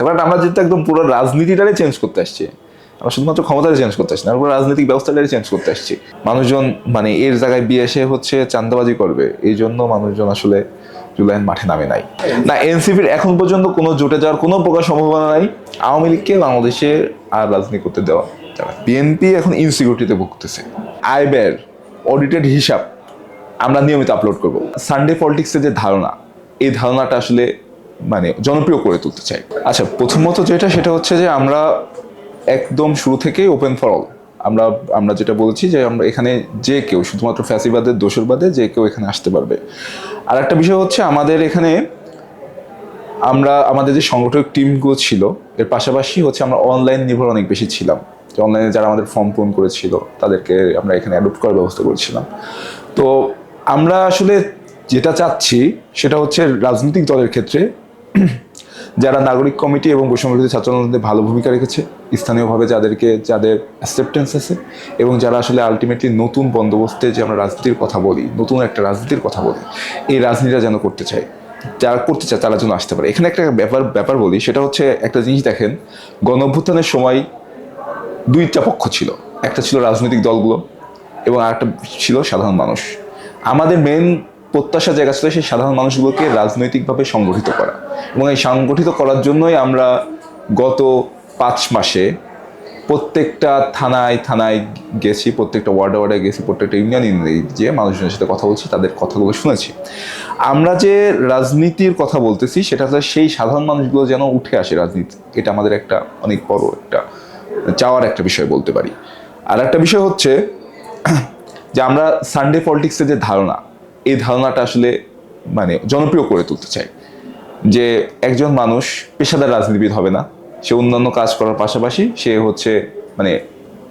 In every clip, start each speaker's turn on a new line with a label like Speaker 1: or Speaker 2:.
Speaker 1: করতেছে বাট আমরা যেহেতু একদম পুরো রাজনীতিটারে চেঞ্জ করতে আসছি, আমরা শুধুমাত্র ক্ষমতাটা চেঞ্জ করতে আসছি না রাজনৈতিক ব্যবস্থাটারে চেঞ্জ করতে আসছি। মানুষজন মানে এর জায়গায় বিয়ে এসে হচ্ছে চান্দাবাজি করবে, এই জন্য মানুষজন আসলে জুলাইন মাঠে নামে নাই। না, এনসিপির এখন পর্যন্ত কোনো জোটে যাওয়ার কোনো প্রকার সম্ভাবনা নাই। আওয়ামী লীগকে বাংলাদেশে আর রাজনীতি করতে দেওয়া যাবে বিএনপি এখন ইনসিকিউরিটিতে ভুগতেছে। আয় ব্যয়ের অডিটেড হিসাব আমরা নিয়মিত আপলোড করব। সানডে পলিটিক্সের যে ধারণা, এই ধারণাটা আসলে মানে জনপ্রিয় করে তুলতে চাই। আচ্ছা প্রথমত যেটা, সেটা হচ্ছে যে আমরা একদম শুরু থেকেই ওপেন ফর অল আমরা আমরা যেটা বলছি যে আমরা এখানে যে কেউ, শুধুমাত্র ফ্যাসিবাদের দোষের বাদে যে কেউ এখানে আসতে পারবে। আর একটা বিষয় হচ্ছে আমাদের এখানে আমরা, আমাদের যে সংগঠক টিমগুলো ছিল, এর পাশাপাশি হচ্ছে আমরা অনলাইন নির্ভর অনেক বেশি ছিলাম। যে অনলাইনে যারা আমাদের ফর্ম পূরণ করেছিল, তাদেরকে আমরা এখানে অ্যাডপ্ট করার ব্যবস্থা করেছিলাম। তো আমরা আসলে যেটা চাচ্ছি, সেটা হচ্ছে রাজনৈতিক দলের ক্ষেত্রে যারা নাগরিক কমিটি এবং বৈষম্যবিরোধী ছাত্র আন্দোলনে ভালো ভূমিকা রেখেছে, স্থানীয়ভাবে যাদেরকে, যাদের অ্যাকসেপ্টেন্স আছে এবং যারা আসলে আলটিমেটলি নতুন বন্দোবস্তে যে আমরা রাজনীতির কথা বলি, নতুন একটা রাজনীতির কথা বলি, এই রাজনীতিটা যেন করতে চায় যারা করতে চায় তারা যেন আসতে পারে। এখানে একটা ব্যাপার ব্যাপার বলি, সেটা হচ্ছে একটা জিনিস দেখেন গণঅভ্যুত্থানের সময় দুইটা পক্ষ ছিল, একটা ছিল রাজনৈতিক দলগুলো এবং আরেকটা ছিল সাধারণ মানুষ। আমাদের মেন প্রত্যাশা জায়গা ছিল সেই সাধারণ মানুষগুলোকে রাজনৈতিকভাবে সংগঠিত করা। এবং এই সংগঠিত করার জন্যই আমরা গত পাঁচ মাসে প্রত্যেকটা থানায় থানায় গেছি, প্রত্যেকটা ওয়ার্ডে ওয়ার্ডে গেছি, প্রত্যেকটা ইউনিয়ন যে মানুষজনের সাথে কথা বলছি, তাদের কথাগুলো শুনেছি। আমরা যে রাজনীতির কথা বলতেছি, সেটা হচ্ছে সেই সাধারণ মানুষগুলো যেন উঠে আসে রাজনীতি। এটা আমাদের একটা অনেক বড় একটা, চাওয়ার একটা বিষয় বলতে পারি। আর একটা বিষয় হচ্ছে যে আমরা সানডে পলিটিক্সের যে ধারণা, এই ধারণাটা আসলে মানে জনপ্রিয় করে তুলতে চাই। যে একজন মানুষ পেশাদার রাজনীতিবিদ হবে না, সে অন্যান্য কাজ করার পাশাপাশি সে হচ্ছে মানে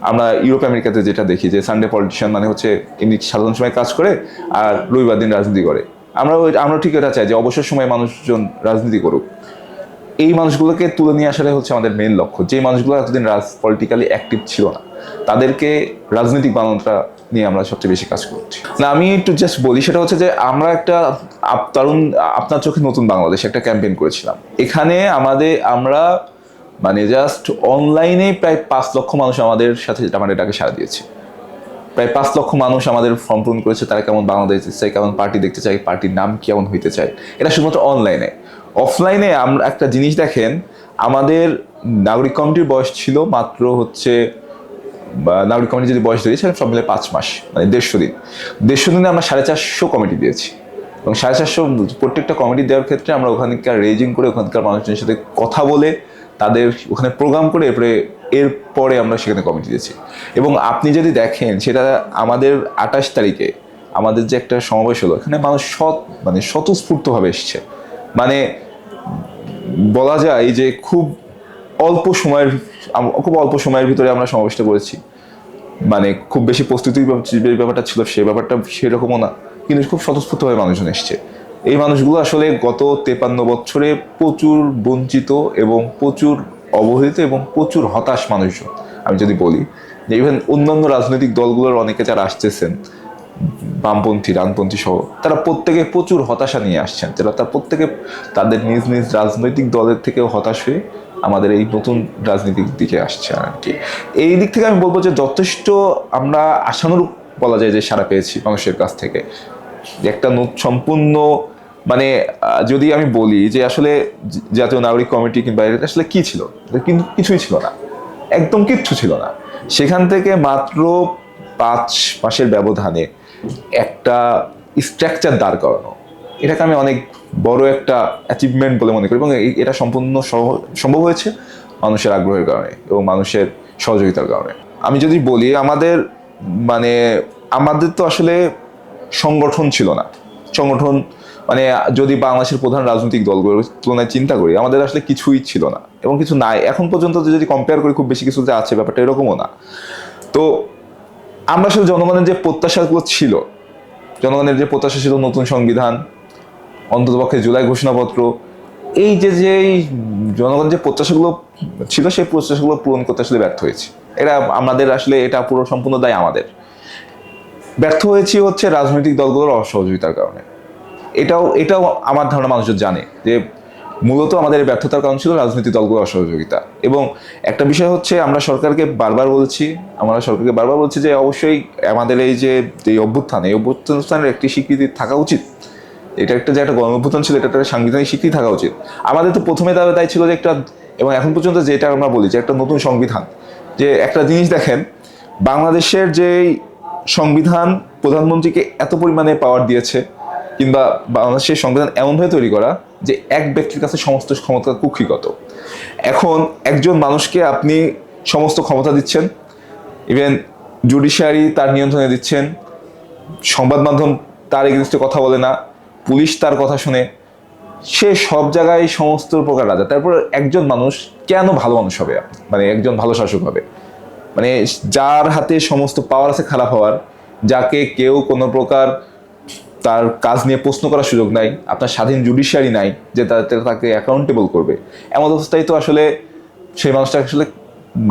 Speaker 1: আমরা ইউরোপ আমেরিকাতে যেটা দেখি যে সানডে পলিটিশিয়ান মানে হচ্ছে এমনি সাধারণ সময় কাজ করে আর রবিবার দিন রাজনীতি করে। আমরা আমরা ঠিক এটা চাই যে অবসর সময় মানুষজন রাজনীতি করুক। এই মানুষগুলোকে তুলে নিয়ে আসাটাই হচ্ছে আমাদের মেন লক্ষ্য। যে মানুষগুলো এতদিন রাজ পলিটিক্যালি অ্যাক্টিভ ছিল না, তাদেরকে রাজনৈতিক বানানোটা নিয়ে আমরা সবচেয়ে বেশি কাজ করছি। না, আমি একটু জাস্ট বলি, সেটা হচ্ছে যে আমরা একটা তরুণ আপনার চোখে নতুন বাংলাদেশ একটা ক্যাম্পেইন করেছিলাম। এখানে আমাদের আমরা মানে জাস্ট অনলাইনে প্রায় পাঁচ লক্ষ মানুষ আমাদের সাথে আমার এটাকে সাড়া দিয়েছে। প্রায় পাঁচ লক্ষ মানুষ আমাদের ফর্ম পূরণ করেছে, তারা কেমন বাংলাদেশ চায়, কেমন পার্টি দেখতে চায় পার্টির নাম কেমন হইতে চায়। এটা শুধুমাত্র অনলাইনে অফলাইনে আমরা একটা জিনিস দেখেন, আমাদের নাগরিক কমিটির বয়স ছিল মাত্র হচ্ছে নাগরিক কমিটি যদি বয়স দিয়েছে সব মিলে পাঁচ মাস মানে দেড়শো দিন। দেড়শো দিনে আমরা সাড়ে চারশো কমিটি দিয়েছি। এবং সাড়ে চারশো প্রত্যেকটা কমেডি দেওয়ার ক্ষেত্রে আমরা ওখানকার রেজিং করে ওখানকার মানুষজনের সাথে কথা বলে তাদের ওখানে প্রোগ্রাম করে এরপরে এরপরে আমরা সেখানে কমিটি দিয়েছি। এবং আপনি যদি দেখেন, সেটা আমাদের আঠাশ তারিখে আমাদের যে একটা সমাবেশ হলো, এখানে মানুষ সৎ মানে স্বতঃস্ফূর্তভাবে এসছে। মানে বলা যায় যে খুব অল্প সময়ের, খুব অল্প সময়ের ভিতরে আমরা সমাবেশটা করেছি। মানে খুব বেশি যে ব্যাপারটা ছিল সেই ব্যাপারটা সেরকমও না। কিন্তু খুব স্বতঃস্ফূর্তভাবে মানুষজন এসছে। এই মানুষগুলো আসলে গত তেপান্ন বছরে প্রচুর বঞ্চিত এবং প্রচুর অবহেলিত এবং প্রচুর হতাশ মানুষজন। আমি যদি বলি যে ইভেন অন্যান্য রাজনৈতিক দলগুলোর অনেকে যারা আসতেছেন, বামপন্থী, ডানপন্থী সহ, তারা প্রত্যেকে প্রচুর হতাশা নিয়ে আসছেন। যারা তার প্রত্যেকে তাদের নিজ নিজ রাজনৈতিক দলের থেকেও হতাশ হয়ে আমাদের এই নতুন রাজনীতির দিকে আসছে আর কি। এই দিক থেকে আমি বলব যে যথেষ্ট আমরা আশানুরূপ বলা যায় যে সারা পেয়েছি মানুষের কাছ থেকে। একটা সম্পূর্ণ মানে যদি আমি বলি যে আসলে জাতীয় নাগরিক কমিটি কিংবা এটা আসলে কি ছিল? কিন্তু কিছুই ছিল না। একদম কিচ্ছু ছিল না। সেখান থেকে মাত্র পাঁচ মাসের ব্যবধানে একটা স্ট্রাকচার দাঁড় করানো। এটাকে আমি অনেক বড় একটা অ্যাচিভমেন্ট বলে মনে করি এবং এটা সম্পূর্ণ সম্ভব হয়েছে মানুষের আগ্রহের কারণে এবং মানুষের সহযোগিতার কারণে। আমি যদি বলি আমাদের মানে আমাদের তো আসলে সংগঠন ছিল না। সংগঠন মানে যদি বাংলাদেশের প্রধান রাজনৈতিক দলগুলোর তুলনায় চিন্তা করি, আমাদের আসলে কিছুই ছিল না এবং কিছু নাই। এখন পর্যন্ত যদি কম্পেয়ার করি, খুব বেশি কিছু যে আছে, ব্যাপারটা এরকমও না। তো আমরা আসলে জনগণের যে প্রত্যাশাগুলো ছিল, জনগণের যে প্রত্যাশা ছিল নতুন সংবিধান, অন্ততপক্ষে জুলাই ঘোষণাপত্র, এই যে যে, এই জনগণের যে প্রত্যাশাগুলো ছিল, সেই প্রত্যাশাগুলো পূরণ করতে আসলে ব্যর্থ হয়েছে। এটা আমাদের আসলে এটা পুরো সম্পূর্ণ দায় আমাদের। ব্যর্থ হয়েছি হচ্ছে রাজনৈতিক দলগুলোর অসহযোগিতার কারণে। এটাও এটাও আমার ধারণা, মানুষজন জানে যে মূলত আমাদের ব্যর্থতার কারণ ছিল রাজনৈতিক দলগুলোর অসহযোগিতা। এবং একটা বিষয় হচ্ছে, আমরা সরকারকে বারবার বলছি, আমরা সরকারকে বারবার বলছি যে অবশ্যই আমাদের এই যে এই অভ্যুত্থান, এই অভ্যুত্থানের একটি স্বীকৃতি থাকা উচিত। এটা একটা যে একটা গণ অভ্যুত্থান ছিল এটা একটা সাংবিধানিক স্বীকৃতি থাকা উচিত। আমাদের তো প্রথমে তাই তাই ছিল যে একটা, এবং এখন পর্যন্ত যেটা আমরা বলি যে একটা নতুন সংবিধান। যে একটা জিনিস দেখেন, বাংলাদেশের যে সংবিধান প্রধানমন্ত্রীকে এত পরিমাণে পাওয়ার দিয়েছে, কিংবা বাংলাদেশের সংবিধান এমনভাবে তৈরি করা যে এক ব্যক্তির কাছে সমস্ত ক্ষমতা কুক্ষিগত। এখন একজন মানুষকে আপনি সমস্ত ক্ষমতা দিচ্ছেন ইভেন জুডিশিয়ারি তার নিয়ন্ত্রণে দিচ্ছেন, সংবাদ মাধ্যম তার এগেনস্টে কথা বলে না, পুলিশ তার কথা শুনে, সে সব জায়গায় সমস্ত প্রকার রাজা। তারপর একজন মানুষ কেন ভালো মানুষ হবে মানে একজন ভালো শাসক হবে? মানে যার হাতে সমস্ত পাওয়ার আছে খারাপ হওয়ার, যাকে কেউ কোনো প্রকার তার কাজ নিয়ে প্রশ্ন করার সুযোগ নাই, আপনার স্বাধীন জুডিশিয়ারি নাই যে তাকে অ্যাকাউন্টেবল করবে। এমন অবস্থায় তো আসলে সেই মানুষটা আসলে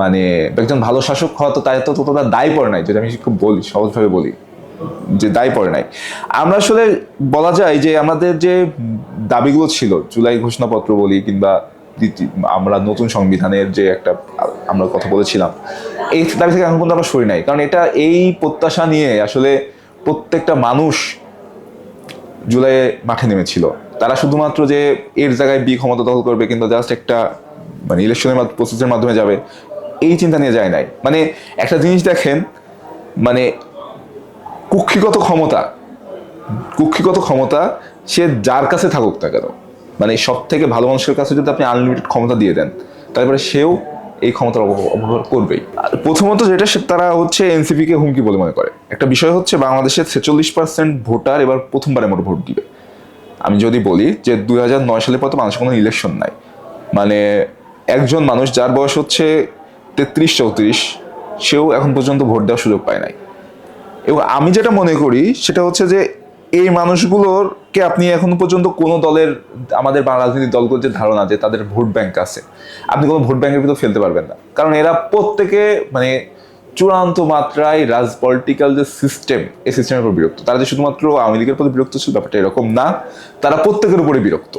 Speaker 1: মানে একজন ভালো শাসক হওয়া তো তাই তো ততটা দায় পড়ে নাই, যেটা আমি খুব বলি, সহজভাবে বলি, যে দায় পড়ে নাই। আমরা আসলে বলা যায় যে আমাদের যে দাবিগুলো ছিল, জুলাই ঘোষণাপত্র বলি কিংবা আমরা নতুন সংবিধানের যে একটা, আমরা কথা বলেছিলাম, এই দাবি থেকে এখন পর্যন্ত আমরা সরি নাই। কারণ এটা এই প্রত্যাশা নিয়ে আসলে প্রত্যেকটা মানুষ জুলাইয়ে মাঠে নেমেছিল। তারা শুধুমাত্র যে এর জায়গায় বি ক্ষমতা দখল করবে, কিন্তু জাস্ট একটা মানে ইলেকশনের প্রসেসের মাধ্যমে যাবে, এই চিন্তা নিয়ে যায় নাই। মানে একটা জিনিস দেখেন মানে কুক্ষিগত ক্ষমতা কুক্ষিগত ক্ষমতা সে যার কাছে থাকুক না কেন মানে সব থেকে ভালো মানুষের কাছে যদি আপনি আনলিমিটেড ক্ষমতা দিয়ে দেন, তারপরে সেও এই ক্ষমতার অপব্যবহার করবেই। প্রথমত যেটা তারা হচ্ছে এনসিপি কে হুমকি বলে মনে করে। একটা বিষয় হচ্ছে বাংলাদেশের ছেচল্লিশ পার্সেন্ট ভোটার এবার প্রথমবারের মতো ভোট দিবে। আমি যদি বলি যে দুই হাজার নয় সালের পর তো মানুষের কোনো ইলেকশন নাই। মানে একজন মানুষ যার বয়স হচ্ছে তেত্রিশ চৌত্রিশ, সেও এখন পর্যন্ত ভোট দেওয়ার সুযোগ পায় নাই। এবং আমি যেটা মনে করি সেটা হচ্ছে যে এই মানুষগুলোরকে আপনি এখন পর্যন্ত কোনো দলের, আমাদের রাজনৈতিক দলগুলোর যে ধারণা যে তাদের ভোট ব্যাংক আছে, আপনি কোনো ভোট ব্যাংকের ভিতর ফেলতে পারবেন না। কারণ এরা প্রত্যেকে মানে চূড়ান্ত মাত্রায় রাজ পলিটিক্যাল যে সিস্টেম এই সিস্টেমের উপর বিরক্ত। তারা যে শুধুমাত্র আওয়ামী লীগের প্রতি বিরক্ত ছিল, ব্যাপারটা এরকম না। তারা প্রত্যেকের উপরে বিরক্ত।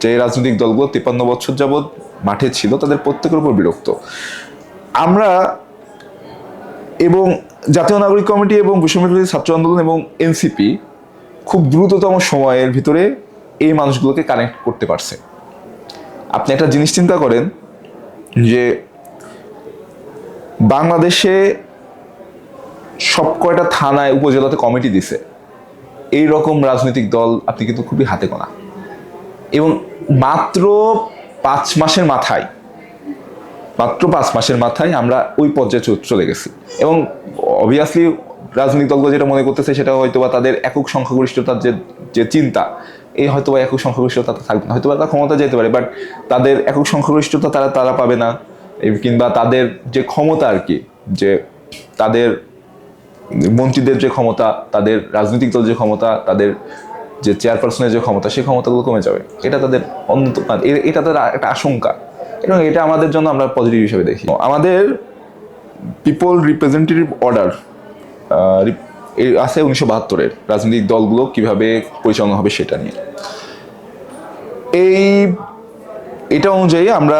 Speaker 1: যে রাজনৈতিক দলগুলো তিপ্পান্ন বছর যাবৎ মাঠে ছিল, তাদের প্রত্যেকের উপর বিরক্ত। আমরা এবং জাতীয় নাগরিক কমিটি এবং বিশ্ববিদ্যালয় ছাত্র আন্দোলন এবং এনসিপি খুব দ্রুততম সময়ের ভিতরে এই মানুষগুলোকে কানেক্ট করতে পারছে। আপনি একটা জিনিস চিন্তা করেন যে বাংলাদেশে সব কয়টা থানায়, উপজেলাতে কমিটি দিছে। এই রকম রাজনৈতিক দল আপনি কিন্তু খুবই হাতে গোনা। এবং মাত্র পাঁচ মাসের মাথায়, মাত্র পাঁচ মাসের মাথায় আমরা ওই পর্যায়ে চলে গেছি। এবং অবভিয়াসলি রাজনৈতিক দলগুলো যেটা মনে করতেছে সেটা হয়তো বা তাদের একক সংখ্যাগরিষ্ঠতার যে যে চিন্তা এই হয়তো বা একক সংখ্যাগরিষ্ঠতা থাকবে না। হয়তো বা তারা ক্ষমতা যেতে পারে বাট তাদের একক সংখ্যাগরিষ্ঠতা তারা তারা পাবে না কিংবা তাদের যে ক্ষমতা আর কি, যে তাদের মন্ত্রীদের যে ক্ষমতা, তাদের রাজনৈতিক দলের যে ক্ষমতা, তাদের যে চেয়ারপারসনের যে ক্ষমতা, সেই ক্ষমতাগুলো কমে যাবে। এটা তাদের অন্ত মানে এটা তাদের একটা আশঙ্কা। এবং এটা আমাদের জন্য আমরা পজিটিভ হিসেবে দেখি। আমাদের পিপল রিপ্রেজেন্টেটিভ অর্ডার আছে উনিশশো বাহাত্তরের রাজনৈতিক দলগুলো কীভাবে পরিচালনা হবে সেটা নিয়ে। এই, এটা অনুযায়ী আমরা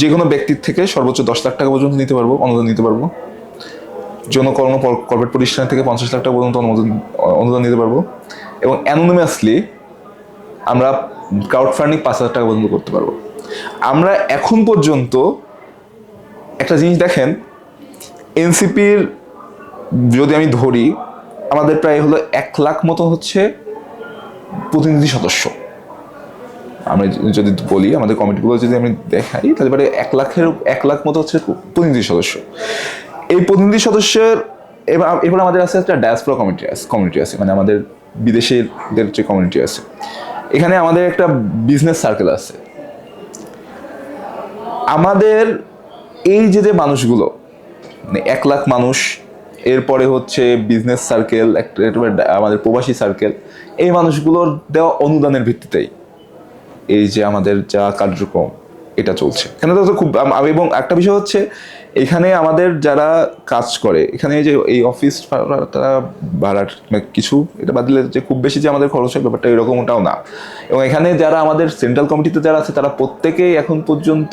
Speaker 1: যে কোনো ব্যক্তির থেকে সর্বোচ্চ দশ লাখ টাকা পর্যন্ত নিতে পারব, অনুদান নিতে পারব। জনকর্ম কর্পোরেট প্রতিষ্ঠান থেকে পঞ্চাশ লাখ টাকা পর্যন্ত অনুমোদন, অনুদান নিতে পারব। এবং অ্যানোনিমাসলি আমরা ক্রাউড ফান্ডিং পাঁচ হাজার টাকা পর্যন্ত করতে পারব। আমরা এখন পর্যন্ত একটা জিনিস দেখেন এনসিপির যদি আমি ধরি, আমাদের প্রায় হলো এক লাখ মতো হচ্ছে প্রতিনিধি সদস্য। আমি যদি বলি, আমাদের কমিটিগুলো যদি আমি দেখাই, তাহলে পরে এক লাখের, এক লাখ মতো হচ্ছে প্রতিনিধি সদস্য। এই প্রতিনিধি সদস্যের, এবার এবার আমাদের আছে একটা ডায়াসপোরা কমিটি আছে কমিউনিটি আছে মানে আমাদের বিদেশের যে কমিউনিটি আছে। এখানে আমাদের একটা বিজনেস সার্কেল আছে। আমাদের এই যে যে মানুষগুলো মানে এক লাখ মানুষ এরপরে হচ্ছে বিজনেস সার্কেল আমাদের প্রবাসী সার্কেল এই মানুষগুলোর দেওয়া অনুদানের ভিত্তিতেই এই যে আমাদের যা কার্যক্রম, এটা চলছে। এখানে তো খুব এবং একটা বিষয় হচ্ছে, এখানে আমাদের যারা কাজ করে, এখানে যে এই অফিস তারা ভাড়ার কিছু, এটা বাদ দিলে যে খুব বেশি যে আমাদের খরচ হয়, ব্যাপারটা এরকমটাও না। এবং এখানে যারা আমাদের সেন্ট্রাল কমিটিতে যারা আছে, তারা প্রত্যেকেই এখন পর্যন্ত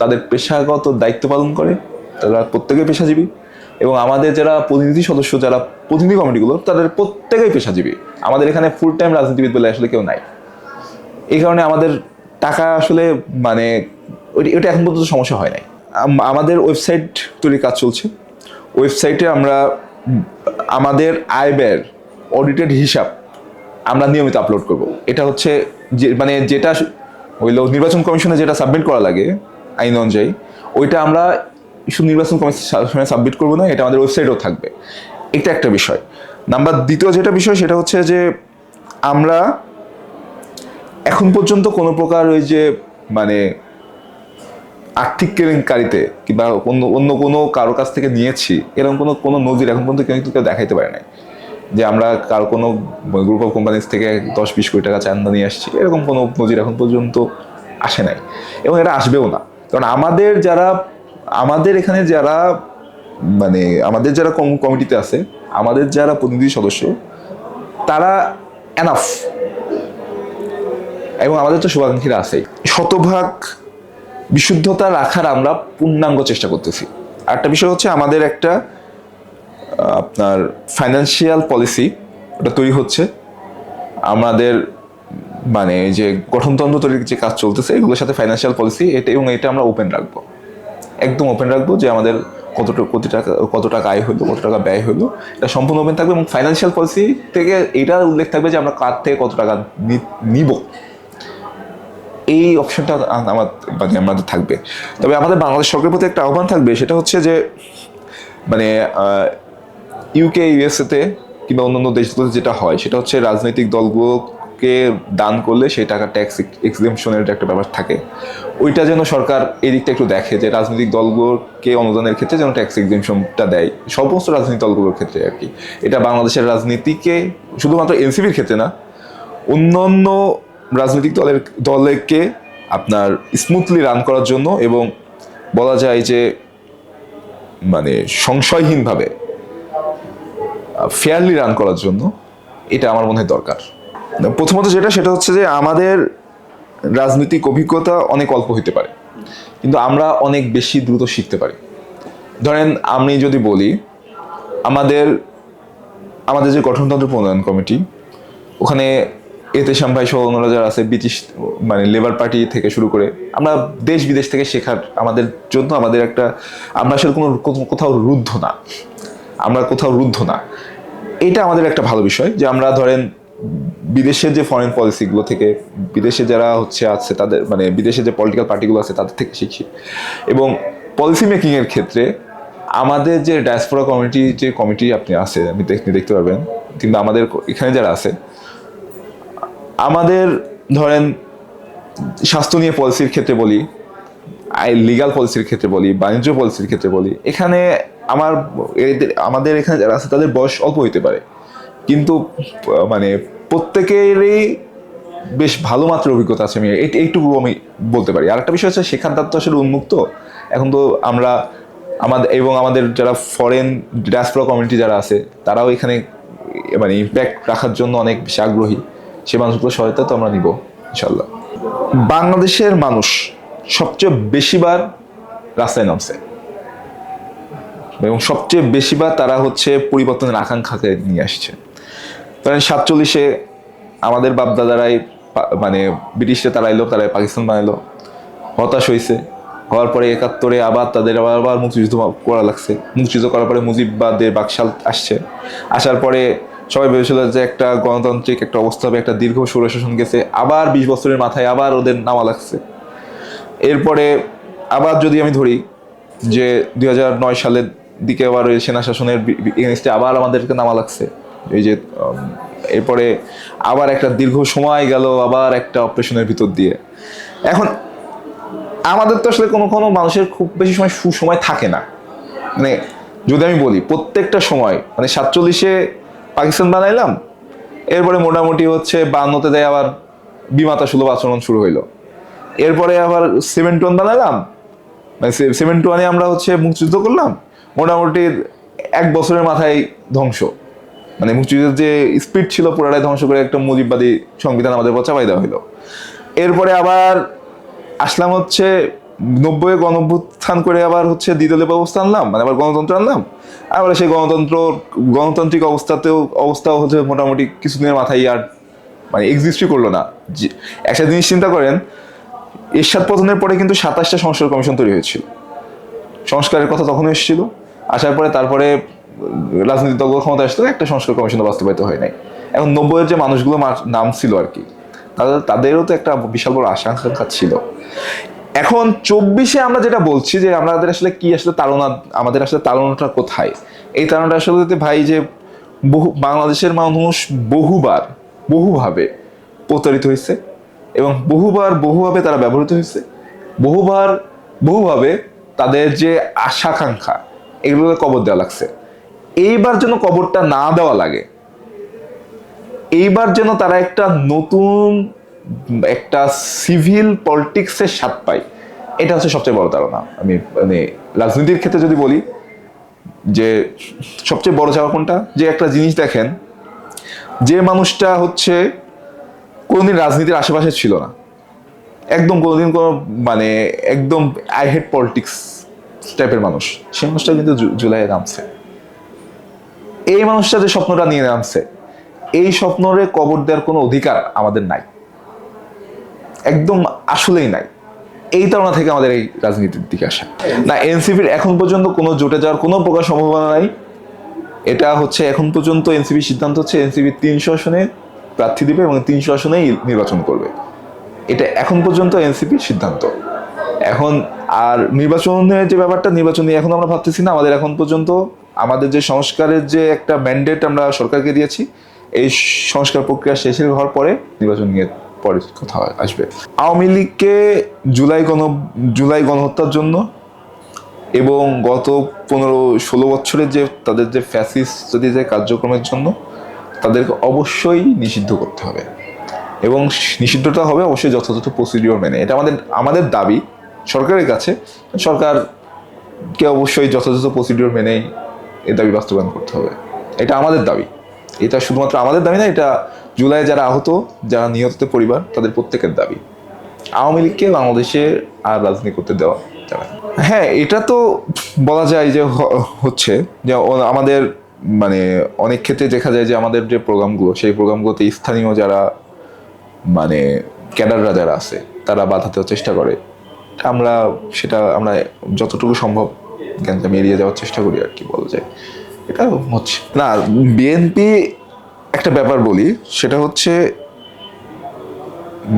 Speaker 1: তাদের পেশাগত দায়িত্ব পালন করে। তারা প্রত্যেকেই পেশাজীবী। এবং আমাদের যারা প্রতিনিধি সদস্য, যারা প্রতিনিধি কমিটিগুলো, তাদের প্রত্যেকেই পেশাজীবী। আমাদের এখানে ফুল টাইম রাজনীতিবিদ বলে আসলে কেউ নাই। এই কারণে আমাদের টাকা আসলে মানে ওই- ওইটা এখন পর্যন্ত সমস্যা হয় নাই। আমাদের ওয়েবসাইট তৈরির কাজ চলছে। ওয়েবসাইটে আমরা আমাদের আয় ব্যয়ের অডিটেড হিসাব আমরা নিয়মিত আপলোড করব। এটা হচ্ছে যে মানে যেটা হইল নির্বাচন কমিশনে যেটা সাবমিট করা লাগে, আইন অনুযায়ী, ওইটা আমরা শুধু নির্বাচন কমিশনে সাবমিট করব না, এটা আমাদের ওয়েবসাইটেও থাকবে। এটা একটা বিষয়। নাম্বার দ্বিতীয় যেটা বিষয়, সেটা হচ্ছে যে আমরা এখন পর্যন্ত কোনো প্রকার ওই যে মানে আর্থিক কেলেঙ্কারিতে কিংবা অন্য অন্য কোনো কারও কাছ থেকে নিয়েছি, এরকম কোনো কোনো নজির এখন পর্যন্ত কিন্তু কেউ দেখাইতে পারে নাই। যে আমরা কারও কোনো গ্রুপ অফ কোম্পানিজ থেকে দশ, বিশ কোটি টাকা চান্দা নিয়ে আসছি, এরকম কোনো নজির এখন পর্যন্ত আসে নাই। এবং এটা আসবেও না। কারণ আমাদের যারা আমাদের এখানে যারা মানে আমাদের যারা কম- কমিটিতে আছে, আমাদের যারা প্রতিনিধি সদস্য, তারা এনাফ এবং আমাদের তো শুভাকাঙ্ক্ষীরা আছে শতভাগ বিশুদ্ধতা রাখার আমরা পূর্ণাঙ্গ চেষ্টা করতেছি। আরেকটা বিষয় হচ্ছে আমাদের একটা আপনার ফাইন্যান্সিয়াল পলিসি ওটা তৈরি হচ্ছে। আমাদের মানে যে গঠনতন্ত্র তৈরির যে কাজ চলতেছে, এগুলোর সাথে ফাইন্যান্সিয়াল পলিসি এটা এবং এটা আমরা ওপেন রাখব। একদম ওপেন রাখব যে আমাদের কত কত টাকা কত টাকা আয় হলো, কত টাকা ব্যয় হলো। এটা সম্পূর্ণ ওপেন থাকবে এবং ফাইন্যান্সিয়াল পলিসি থেকে এটা উল্লেখ থাকবে যে আমরা কার থেকে কত টাকা নিব। এই অপশনটা আমার মানে আমাদের থাকবে। তবে আমাদের বাংলাদেশ সরকারের প্রতি একটা আহ্বান থাকবে, সেটা হচ্ছে যে মানে ইউকে ইউএসএতে কিংবা অন্যান্য দেশগুলোতে যেটা হয়, সেটা হচ্ছে রাজনৈতিক দলগুলোকে দান করলে সেই টাকা ট্যাক্স এক্সিবিশনের একটা ব্যাপার থাকে, ওইটা যেন সরকার এই দিকটা একটু দেখে যে রাজনৈতিক দলগুলোকে অনুদানের ক্ষেত্রে যেন ট্যাক্স এক্সিবিশনটা দেয়, সমস্ত রাজনৈতিক দলগুলোর ক্ষেত্রে আর কি। এটা বাংলাদেশের রাজনীতিকে শুধুমাত্র এনসিপির ক্ষেত্রে না, অন্যান্য রাজনৈতিক দলের, দলকে আপনার স্মুথলি রান করার জন্য এবং বলা যায় যে মানে সংশয়হীনভাবে ফেয়ারলি রান করার জন্য এটা আমার মনে হয় দরকার। প্রথমত যেটা, সেটা হচ্ছে যে আমাদের রাজনৈতিক অভিজ্ঞতা অনেক অল্প হতে পারে, কিন্তু আমরা অনেক বেশি দ্রুত শিখতে পারি। ধরেন, আমি যদি বলি, আমাদের আমাদের যে গঠনতন্ত্র প্রণয়ন কমিটি, ওখানে এতে ভাই সহ অন্যরা যারা আছে, ব্রিটিশ মানে লেবার পার্টি থেকে শুরু করে, আমরা দেশ বিদেশ থেকে শেখার, আমাদের জন্য আমাদের একটা, আমরা আসলে কোনো- কোথাও রুদ্ধ না। আমরা কোথাও রুদ্ধ না। এটা আমাদের একটা ভালো বিষয় যে আমরা ধরেন বিদেশের যে ফরেন পলিসিগুলো থেকে, বিদেশে যারা হচ্ছে আছে তাদের মানে বিদেশে যে পলিটিক্যাল পার্টিগুলো আছে তাদের থেকে শিখি এবং পলিসি মেকিংয়ের ক্ষেত্রে আমাদের যে ডায়াসপোরা কমিটি যে কমিটি আপনি আছে, আপনি দেখতে দেখতে পারবেন, কিন্তু আমাদের এখানে যারা আছে, আমাদের ধরেন স্বাস্থ্য নিয়ে পলিসির ক্ষেত্রে বলি, আই লিগাল পলিসির ক্ষেত্রে বলি, বাণিজ্য পলিসির ক্ষেত্রে বলি, এখানে আমার আমাদের এখানে যারা আছে তাদের বয়স অল্প হইতে পারে। কিন্তু মানে প্রত্যেকেরই বেশ ভালো মাত্র অভিজ্ঞতা আছে আমি এই- এইটুকু আমি বলতে পারি। আর একটা বিষয় হচ্ছে শেখার দ্বার তো আসলে উন্মুক্ত। এখন তো আমরা আমাদের এবং আমাদের যারা ফরেন ডায়াসপোরা কমিউনিটি যারা আছে, তারাও এখানে মানে ইম্প্যাক্ট রাখার জন্য অনেক বেশি আগ্রহী। সে মানুষগুলো সহায়তা তো আমরা নিব ইনশাল্লাহ বাংলাদেশের মানুষ সবচেয়ে বেশিবার রাস্তায় নামছে। এবং সবচেয়ে বেশিবার তারা হচ্ছে পরিবর্তনের আকাঙ্ক্ষাকে নিয়ে আসছে। ধরেন সাতচল্লিশে আমাদের বাপ দাদারাই মানে ব্রিটিশরা তারা এলো তারা পাকিস্তান বানাইলো। হতাশ হয়েছে হওয়ার পরে একাত্তরে আবার তাদের আবার আবার মুক্তিযুদ্ধ করা লাগছে। মুক্তিযুদ্ধ করার পরে মুজিববাদের বাকশাল আসছে। আসার পরে সবাই ভেবেছিল যে একটা গণতান্ত্রিক একটা অবস্থা হবে, একটা দীর্ঘ সুরশাসন গেছে। আবার বিশ বছরের মাথায় আবার ওদের নামা লাগছে। এরপরে আবার যদি আমি ধরি যে দুই সালের দিকে আবার সেনা শাসনের এগেনস্টে আবার আমাদেরকে নামা লাগছে। এই যে এরপরে আবার একটা দীর্ঘ সময় গেল, আবার একটা অপারেশনের ভিতর দিয়ে। এখন, আমাদের তো আসলে কোনো কোনো মানুষের খুব বেশি সময় সুসময় থাকে না। মানে যদি আমি বলি, প্রত্যেকটা সময় মানে সাতচল্লিশে পাকিস্তান বানাইলাম, এরপরে মোটামুটি হচ্ছে বান্নতে দেয় আবার বিমাতা সুলভ আচরণ শুরু হইল। এরপরে আবার সেভেন টোন বানালাম মানে সেভেন টোয়ানে আমরা হচ্ছে মুক্তিযুদ্ধ করলাম, মোটামুটি এক বছরের মাথায় ধ্বংস। মানে মুক্তিযুদ্ধের যে স্পিড ছিল পুরাটাই ধ্বংস করে একটা মুজিববাদী সংবিধান আমাদের উপর চাপাই দেওয়া হলো এরপরে আবার আসলাম হচ্ছে নব্বই গণভ্যুত্থান করে আবার হচ্ছে দ্বিদলীয় ব্যবস্থা আনলাম মানে আবার গণতন্ত্র আনলাম। আবার সেই গণতন্ত্র, গণতান্ত্রিক অবস্থাতেও, অবস্থাও হচ্ছে মোটামুটি কিছুদিনের মাথায় আর মানে এক্সিস্টই করল না। একটা জিনিস চিন্তা করেন, এরশাদ পতনের পরে কিন্তু সাতাশটা সংস্কার কমিশন তৈরি হয়েছিল। সংস্কারের কথা তখন এসেছিল। আসার পরে তারপরে রাজনৈতিক দল ক্ষমতা আসলে একটা সংস্কার কমিশন বাস্তবায়িত হয় নাই। এখন নব্বইয়ের যে মানুষগুলো নাম ছিল আর কি, তাদের, তাদেরও তো একটা বিশাল বড় আশা ছিল। এখন চব্বিশে আমরা যেটা বলছি যে আমাদের আসলে কি আসলে তাড়না, আমাদের আসলে তাড়নাটা কোথায়? এই তাড়নাটা আসলে ভাই যে বহু, বাংলাদেশের মানুষ বহুবার, বহুভাবে প্রতারিত হয়েছে এবং বহুবার বহুভাবে তারা ব্যবহৃত হয়েছে। বহুবার, বহুভাবে তাদের যে আশাকাঙ্ক্ষা, এগুলোকে কবর দেওয়া লাগছে। এইবার যেন কবরটা না দেওয়া লাগে। এইবার যেন তারা একটা নতুন, একটা সিভিল পলিটিক্সের স্বাদ পায়। এটা হচ্ছে সবচেয়ে বড় ধারণা। আমি মানে রাজনীতির ক্ষেত্রে যদি বলি, যে সবচেয়ে বড় চাওয়া কোনটা? যে একটা জিনিস দেখেন, যে মানুষটা হচ্ছে কোনোদিন রাজনীতির আশেপাশে ছিল না। একদম কোনোদিন কোনো মানে একদম আই হেড পলিটিক্স টাইপের মানুষ। সেই মানুষটা কিন্তু জুলাইয়ে নামছে। এই মানুষটা যে স্বপ্নটা নিয়ে নামছে, এই স্বপ্নরে কবর দেওয়ার কোনো অধিকার আমাদের নাই। একদম আসলেই নাই। এই ধারণা থেকে আমাদের এই রাজনীতির দিকে আসা। না, এনসিপির এখন পর্যন্ত কোনো জোটে যাওয়ার কোনো প্রকার সম্ভাবনা নাই। এটা হচ্ছে এখন পর্যন্ত এনসিপির সিদ্ধান্ত হচ্ছে এনসিপি তিনশো আসনে প্রার্থী দিবে এবং তিনশো আসনেই নির্বাচন করবে। এটা এখন পর্যন্ত এনসিপির সিদ্ধান্ত। এখন আর নির্বাচনের যে ব্যাপারটা, নির্বাচন নিয়ে এখন আমরা ভাবতেছি না। আমাদের এখন পর্যন্ত আমাদের যে সংস্কারের যে একটা ম্যান্ডেট আমরা সরকারকে দিয়েছি, এই সংস্কার প্রক্রিয়া শেষ হওয়ার পরে নির্বাচন নিয়ে পরে কথা আসবে। আওয়ামী লীগকে জুলাই গণ, জুলাই গণহত্যার জন্য এবং গত পনেরো, ষোলো বছরের যে তাদের যে ফ্যাসিস যদি যে কার্যক্রমের জন্য তাদেরকে অবশ্যই নিষিদ্ধ করতে হবে। এবং নিষিদ্ধটা হবে অবশ্যই যথাযথ প্রসিডিওর মেনে। এটা আমাদের আমাদের দাবি সরকারের কাছে। সরকারকে অবশ্যই যথাযথ প্রসিডিওর মেনেই এই দাবি বাস্তবায়ন করতে হবে। এটা আমাদের দাবি। এটা শুধুমাত্র আমাদের দাবি না, এটা জুলাই যারা আহত, যারা নিহতদের পরিবার, তাদের প্রত্যেকের দাবি। আওয়ামী লীগকে বাংলাদেশে আর রাজনীতি করতে দেওয়া যাবে হ্যাঁ এটা তো বলা যায় যে হচ্ছে। যে আমাদের মানে অনেক ক্ষেত্রে দেখা যায় যে আমাদের যে প্রোগ্রামগুলো, সেই প্রোগ্রামগুলোতে স্থানীয় যারা মানে ক্যাডাররা যারা আছে, তারা বাধা দেওয়ার চেষ্টা করে। আমরা সেটা, আমরা যতটুকু সম্ভব গ্যাঞ্জাম এড়িয়ে যাওয়ার চেষ্টা করি আর কি, বলা যায়। এটা হচ্ছে। না, বিএনপি একটা ব্যাপার বলি, সেটা হচ্ছে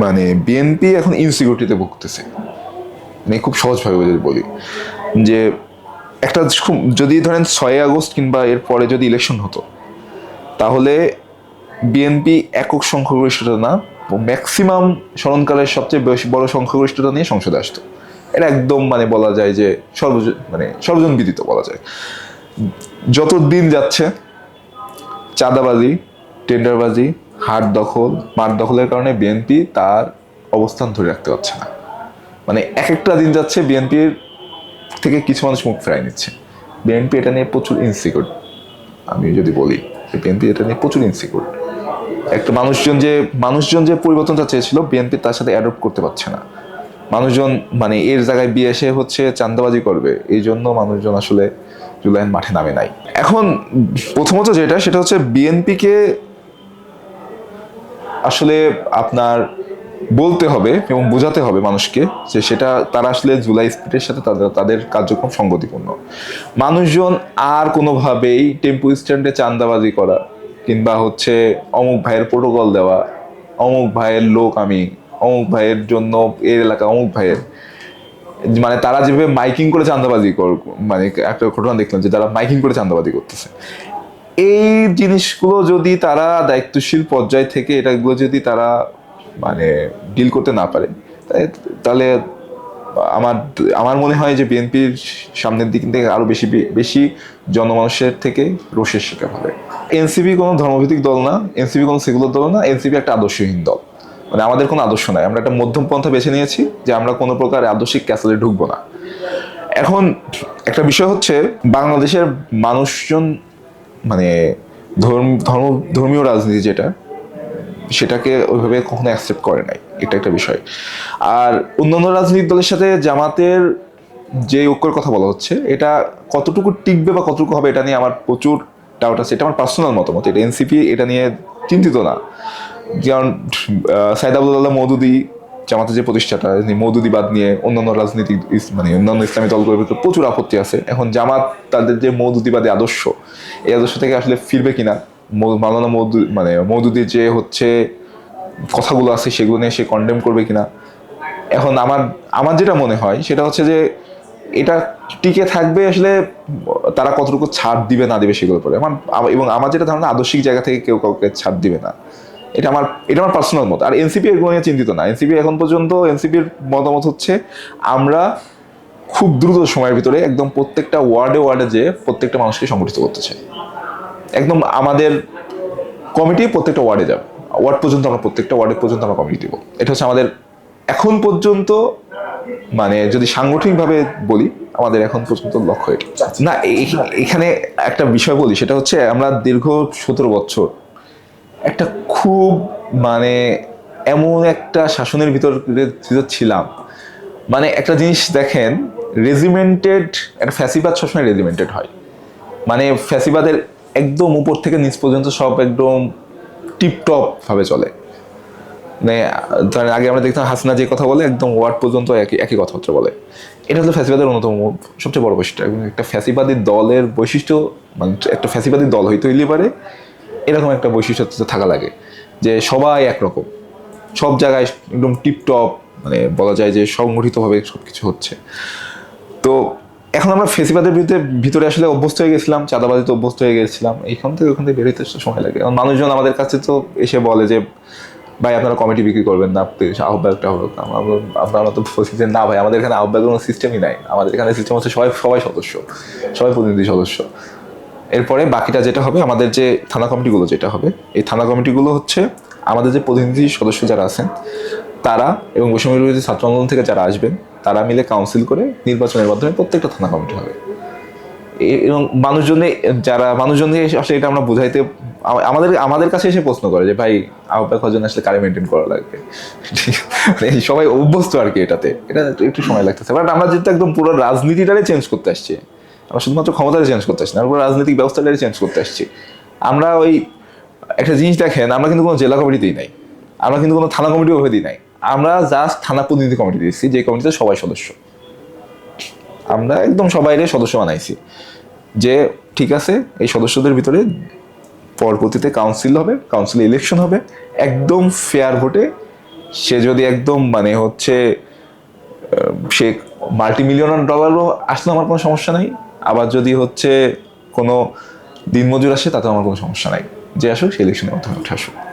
Speaker 1: মানে বিএনপি এখন ইনসিকিউরিটিতে ভুগতেছে। মানে খুব সহজভাবে যদি বলি, যে একটা যদি ধরেন ছয় আগস্ট কিংবা এর পরে যদি ইলেকশন হতো, তাহলে বিএনপি একক সংখ্যাগরিষ্ঠতা না ম্যাক্সিমাম স্মরণকালের সবচেয়ে বেশি বড় সংখ্যাগরিষ্ঠতা নিয়ে সংসদে আসতো। এটা একদম মানে বলা যায় যে সর্বজ মানে সর্বজন বিদিত বলা যায়। যত দিন যাচ্ছে, চাঁদাবাজি, টেন্ডারবাজি, হাট দখল, মাঠ দখলের কারণে বিএনপি তার অবস্থান ধরে রাখতে পারছে না। মানে এক একটা দিন যাচ্ছে, বিএনপির থেকে কিছু মানুষ মুখ ফেরাই নিচ্ছে। বিএনপি এটা নিয়ে প্রচুর ইনসিকিউর আমি যদি বলি বিএনপি এটা নিয়ে প্রচুর ইনসিকিউর একটা মানুষজন যে মানুষজন যে পরিবর্তনটা চেয়েছিল, বিএনপি তার সাথে অ্যাডপ্ট করতে পারছে না। মানুষজন মানে এর জায়গায় বিয়ে এসে হচ্ছে চান্দাবাজি করবে, এই জন্য মানুষজন আসলে জুলাইয়ের মাঠে নামে নাই। এখন প্রথমত যেটা, সেটা হচ্ছে বিএনপিকে আসলে আপনার বলতে হবে এবং বোঝাতে হবে মানুষকে যে সেটা, তারা আসলে জুলাই স্পিডের সাথে তাদের তাদের কার্যক্রম সঙ্গতিপূর্ণ। মানুষজন আর কোনোভাবেই টেম্পু স্ট্যান্ডে চান্দাবাজি করা কিংবা হচ্ছে অমুক ভাইয়ের প্রোটোকল দেওয়া, অমুক ভাইয়ের লোক আমি অমুক ভাইয়ের জন্য এর এলাকা, অমুক ভাইয়ের। মানে তারা যেভাবে মাইকিং করে চান্দাবাজি কর মানে একটা ঘটনা দেখলাম যে তারা মাইকিং করে চান্দাবাজি করতেছে। এই জিনিসগুলো যদি তারা দায়িত্বশীল পর্যায় থেকে এটাগুলো যদি তারা মানে ডিল করতে না পারে তাহলে আমার আমার মনে হয় যে বিএনপির সামনের দিক থেকে আরও বেশি বেশি জনমানুষের থেকে রোষের শিকার হবে। এনসিপি কোনো ধর্মভিত্তিক দল না, এনসিপি কোনো সেকুলার দল না, এনসিপি একটা আদর্শহীন দল। মানে আমাদের কোনো আদর্শ নাই। আমরা একটা মধ্যম পন্থা বেছে নিয়েছি যে আমরা কোনো প্রকার আদর্শিক ক্যাসেলে ঢুকবো না। এখন একটা বিষয় হচ্ছে, বাংলাদেশের মানুষজন মানে ধর্ম ধর্ম, ধর্মীয় রাজনীতি যেটা, সেটাকে ওইভাবে কখনো অ্যাকসেপ্ট করে নাই। এটা একটা বিষয়। আর অন্যান্য রাজনৈতিক দলের সাথে জামাতের যে ঐক্যের কথা বলা হচ্ছে, এটা কতটুকু টিকবে বা কতটুকু হবে এটা নিয়ে আমার প্রচুর ডাউট আছে। এটা আমার পার্সোনাল মতামত। এটা এনসিপি এটা নিয়ে চিন্তিত না। যেমন সাইদ আবদুল্লাহ মৌদুদি জামাতের যে প্রতিষ্ঠাটা মৌদুদিবাদ নিয়ে অন্যান্য রাজনীতিক ইস- মানে অন্যান্য ইসলামী দলগুলোর ভিতরে প্রচুর আপত্তি আছে। এখন জামাত তাদের যে মৌদুদিবাদী আদর্শ, এই আদর্শ থেকে আসলে ফিরবে কিনা? মাওলানা মৌদু মানে মৌদুদির যে হচ্ছে কথাগুলো আছে সেগুলো নিয়ে সে কন্ডেম করবে কিনা? এখন আমার আমার যেটা মনে হয়, সেটা হচ্ছে যে এটা টিকে থাকবে আসলে তারা কতটুকু ছাড় দিবে না দিবে সেগুলোর পরে আমার, এবং আমার যেটা ধারণা, আদর্শিক জায়গা থেকে কেউ কাউকে ছাড় দিবে না। এটা আমার এটা আমার পার্সোনাল মত। আর এনসিপি এগুলো নিয়ে চিন্তিত না। এনসিপি এখন পর্যন্ত এনসিপির মতামত হচ্ছে আমরা খুব দ্রুত সময়ের ভিতরে একদম প্রত্যেকটা ওয়ার্ডে ওয়ার্ডে যে প্রত্যেকটা মানুষকে সংগঠিত করতে চাই। একদম আমাদের কমিটি প্রত্যেকটা ওয়ার্ডে যাবে। ওয়ার্ড পর্যন্ত আমরা প্রত্যেকটা ওয়ার্ডে পর্যন্ত আমরা কমিটি দেবো। এটা হচ্ছে আমাদের এখন পর্যন্ত মানে যদি সাংগঠনিকভাবে বলি আমাদের এখন পর্যন্ত লক্ষ্য এটা। না এই- এখানে একটা বিষয় বলি সেটা হচ্ছে আমরা দীর্ঘ সতেরো বছর একটা খুব মানে এমন একটা শাসনের ভিতর ভিতর ছিলাম। মানে একটা জিনিস দেখেন রেজিমেন্টেড একটা ফ্যাসিবাদ সবসময় রেজিমেন্টেড হয়। মানে ফ্যাসিবাদের একদম উপর থেকে নিচ পর্যন্ত সব একদম টিপটপ ভাবে চলে। মানে আগে আমরা দেখতাম হাসিনা যে কথা বলে, একদম ওয়ার্ড পর্যন্ত একই একই কথাবার্তা বলে। এটা হলো ফ্যাসিবাদের অন্যতম সবচেয়ে বড় বৈশিষ্ট্য। একটা ফ্যাসিবাদী দলের বৈশিষ্ট্য মানে একটা ফ্যাসিবাদী দল হইতে হইলে পারে এরকম একটা বৈশিষ্ট্য থাকা লাগে, যে সবাই একরকম। সব জায়গায় একদম টিপটপ মানে বলা যায় যে সংগঠিতভাবে সব কিছু হচ্ছে। তো এখন আমরা ফেসিবাদের বিরুদ্ধে ভিতরে আসলে অভ্যস্ত হয়ে গেছিলাম চাঁদাবাজিতে অভ্যস্ত হয়ে গেছিলাম, এইখান থেকে ওখান থেকে বেরোতে সময় লাগে। মানুষজন আমাদের কাছে তো এসে বলে যে, ভাই, আপনারা কমিটি বিক্রি করবেন না আহ্বায়কটা হবে আপনারা তো বলছি যে, না ভাই, আমাদের এখানে আহ্বায়কের কোনো সিস্টেমই নাই। আমাদের এখানে সিস্টেম হচ্ছে সবাই সবাই সদস্য, সবাই প্রতিনিধি সদস্য। এরপরে বাকিটা যেটা হবে, আমাদের যে থানা কমিটিগুলো যেটা হবে, এই থানা কমিটিগুলো হচ্ছে আমাদের যে প্রতিনিধি সদস্য যারা আছেন, তারা এবং বৈষম্য বিরোধী ছাত্র আন্দোলন থেকে যারা আসবেন, তারা মিলে কাউন্সিল করে নির্বাচনের মাধ্যমে প্রত্যেকটা থানা কমিটি হবে। এবং মানুষজনে, যারা মানুষজনকে আসলে এটা আমরা বুঝাইতে, আমাদের আমাদের কাছে এসে প্রশ্ন করে যে, ভাই, আহ্বায়ক জন্য আসলে কারে মেনটেন করা লাগবে? মানে সবাই অভ্যস্ত আর কি এটাতে। এটা একটু সময় লাগতেছে। বাট আমরা যেহেতু একদম পুরো রাজনীতিটারে চেঞ্জ করতে আসছি। আমরা শুধুমাত্র ক্ষমতাটা চেঞ্জ করতে আসছি না, আমরা রাজনৈতিক ব্যবস্থাটারে চেঞ্জ করতে আসছি। আমরা ওই একটা জিনিস দেখেন, আমরা কিন্তু কোনো জেলা কমিটিতেই নাই, আমরা কিন্তু কোনো থানা কমিটি ওভাবে দিই নাই। আমরা জাস্ট থানা প্রতিনিধি কমিটি দিয়েছি, যে কমিটিতে সবাই সদস্য। আমরা একদম সবাইরে সদস্য বানাইছি, যে ঠিক আছে, এই সদস্যদের ভিতরে পরবর্তীতে কাউন্সিল হবে কাউন্সিল ইলেকশন হবে, একদম ফেয়ার ভোটে সে যদি একদম মানে হচ্ছে সে মাল্টি মিলিয়নার ডলারও আসলে, আমার কোনো সমস্যা নাই। আবার যদি হচ্ছে কোনো দিনমজুর আসে তাতে আমার কোনো সমস্যা নাই। যে আসুক, সে ইলেকশনের মাধ্যমে উঠে আসুক।